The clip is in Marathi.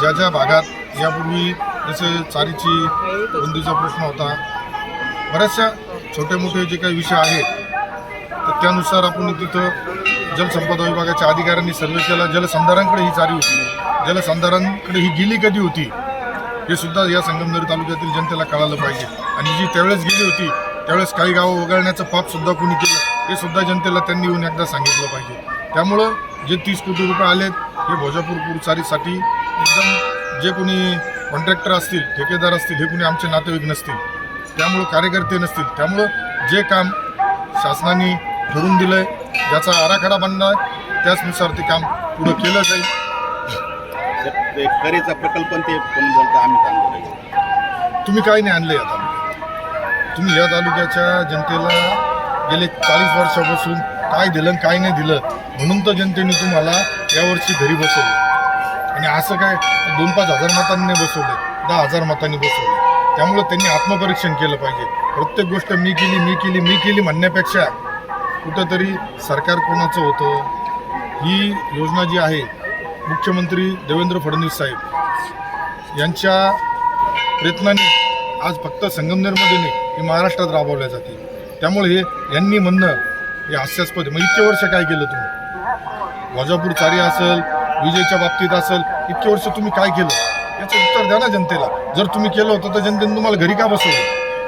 ज्या ज्या भागात यापूर्वी जसे चारीची बंदीचा प्रश्न होता बऱ्याचशा छोटे मोठे जे काही विषय आहेत तर त्यानुसार आपण तिथं जलसंपदा विभागाच्या अधिकाऱ्यांनी सर्वे केला. जलसंधारांकडे ही चारी होती. जलसंधारांकडे ही गेली कधी होती हे सुद्धा या संगमनेर तालुक्यातील जनतेला कळालं पाहिजे. आणि जी त्यावेळेस गेली होती त्यावेळेस काही गावं वगळण्याचं पाप सुद्धा कोणी केलं हे सुद्धा जनतेला त्यांनी येऊन एकदा सांगितलं पाहिजे. त्यामुळं जे तीस कोटी रुपये आलेत हे भोजापूर पुरचारीसाठी एकदम जे कोणी कॉन्ट्रॅक्टर असतील ठेकेदार असतील हे कोणी आमचे नातेवाईक नसतील त्यामुळं कार्यकर्ते नसतील त्यामुळं जे काम शासनाने ठरवून दिलंय ज्याचा आराखडा बनलाय त्याचनुसार ते काम पुढं केलं जाईल. करेचा प्रकल्प ते पण बोलता आम्ही तुम्ही काही नाही आणलं या तालुक्यात. तुम्ही या तालुक्याच्या जनतेला गेले चाळीस वर्षापासून काय दिलं आणि काय नाही दिलं म्हणून तर जनतेने तुम्हाला यावर्षी घरी बसवलं. आणि असं काय दोन पाच हजार मतांनी बसवले दहा हजार मतांनी बसवले. त्यामुळं त्यांनी आत्मपरीक्षण केलं पाहिजे. प्रत्येक गोष्ट मी केली मी केली मी केली म्हणण्यापेक्षा कुठंतरी सरकार कोणाचं होतं? ही योजना जी आहे मुख्यमंत्री देवेंद्र फडणवीस साहेब यांच्या प्रयत्नाने आज फक्त संगमनेरमध्ये नाही हे महाराष्ट्रात राबवल्या जाते त्यामुळे हे यांनी म्हणणं हे हास्यास्पद मग इतके वर्ष काय केलं तुम्ही? वजापूर चारी असेल विजेच्या बाबतीत असेल इतके वर्ष तुम्ही काय केलं? याचं उत्तर द्या ना जनतेला. जर तुम्ही केलं होतं तर जनतेने तुम्हाला घरी का बसवलं?